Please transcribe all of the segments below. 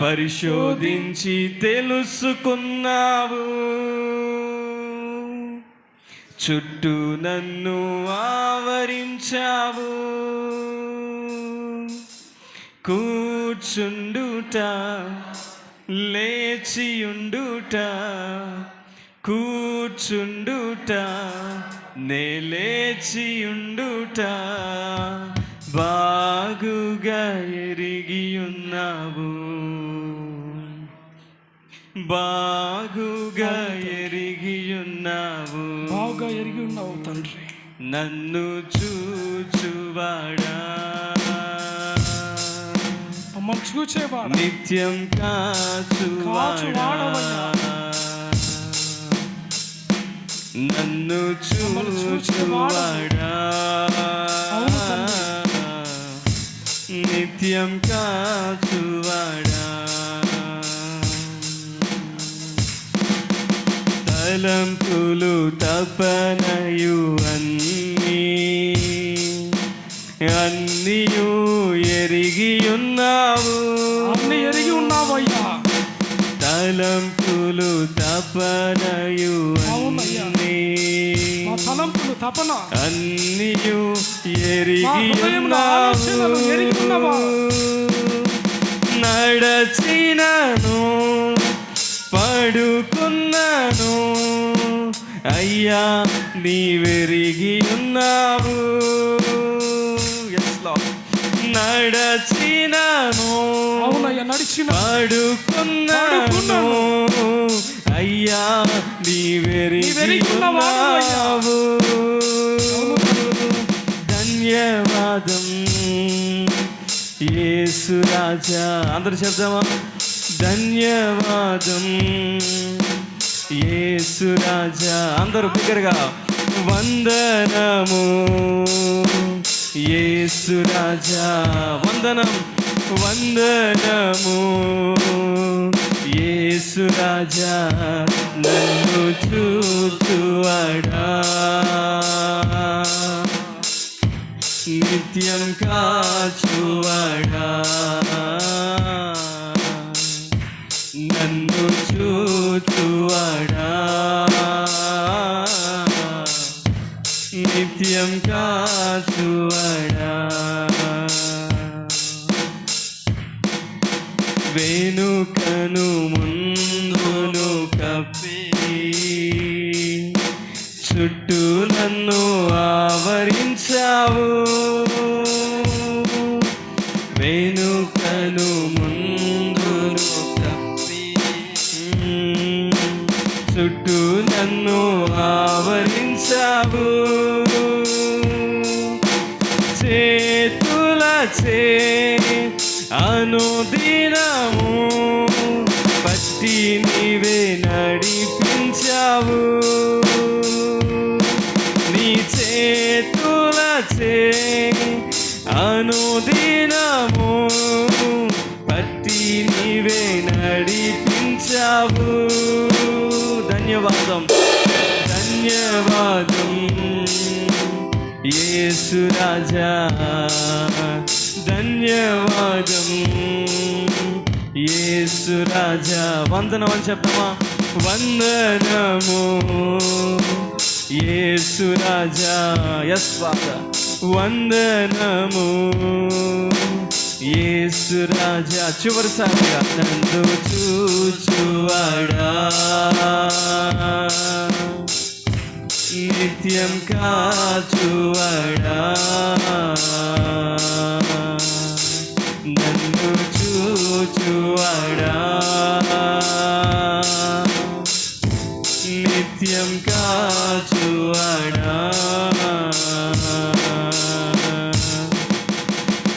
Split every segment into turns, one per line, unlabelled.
పరిశోధించి తెలుసుకున్నావు. చుట్టూ నన్ను ఆవరించావు. కూర్చుండుట లేచియుండుట కూర్చుండుట నే లేచియుండుట బాగుగా ఎరిగి ఉన్నావు బాగుగా ఎరిగి ఉన్నావు
బాగా ఎరిగి ఉన్నావు తండ్రి.
నన్ను చూచువాడా.
మమ్మల్ని చూచేవాడు?
నిత్యం కాచువాడా.
కాచువాడవయ్యా.
నన్ను చూచువాడా. నిత్యం కాచువాడా. తలంపులు తపనయు అన్నీ. అన్నీయు ఎరిగి ఉన్నావు
అన్ని ఎరిగి ఉన్నావయ్యా
తలంపులు తపనయు. అన్నీ.
తలంపులు తపన.
అన్నీయు ఎరిగి
ఉన్నవాడు.
నడచినను పడుకున్నాను. అయ్యా నీవెరిగి ఉన్నావు. Yes, Lord. నడచినను.
నడిచిన.
పడుకున్నాను. అయ్యా నీవెరిగి
నీవెరిగి.
ఉన్నావు ధన్యవాదం. యేసు రాజా. అందరు చెప్దామా? ధన్యవాదం. యేసు రాజా అందరూ బిగ్గరగా వందనము. యేసు రాజా వందనం వందనము. యేసు రాజా నన్ను చూచువాడా. నిత్యం కాచువాడా. చూచువాడా నిత్యం కాచువాడా? వెనుకను ముందును కప్పి చుట్టూ నన్ను ఆవరించావు. వెనుకను ముందును చుట్టూ నన్ను ఆవరించావు. చేతుల చే అనుదినము పట్టి నీవే నడిపించావు. నీ చేతుల చే అనుదినము పట్టి నీవే నడిపించావు. ధన్యవాదం. ధన్యవాదం. యేసు రాజా. ధన్యవాదం. యేసు రాజా. వందనం అని చెప్పమా వందనము. యేసు రాజా. ఎస్ వందనము. యేసు రాజా చివరిసారిగా నన్ను చూచువాడా? నిత్యం కాచువాడా?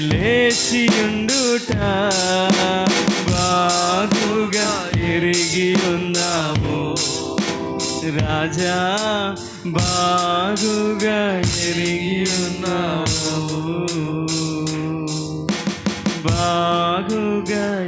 లేచియుండుట బాగుగా ఎరిగి ఉన్నాము. రాజా బాగుగా ఎరిగి ఉన్నాము. బాగుగా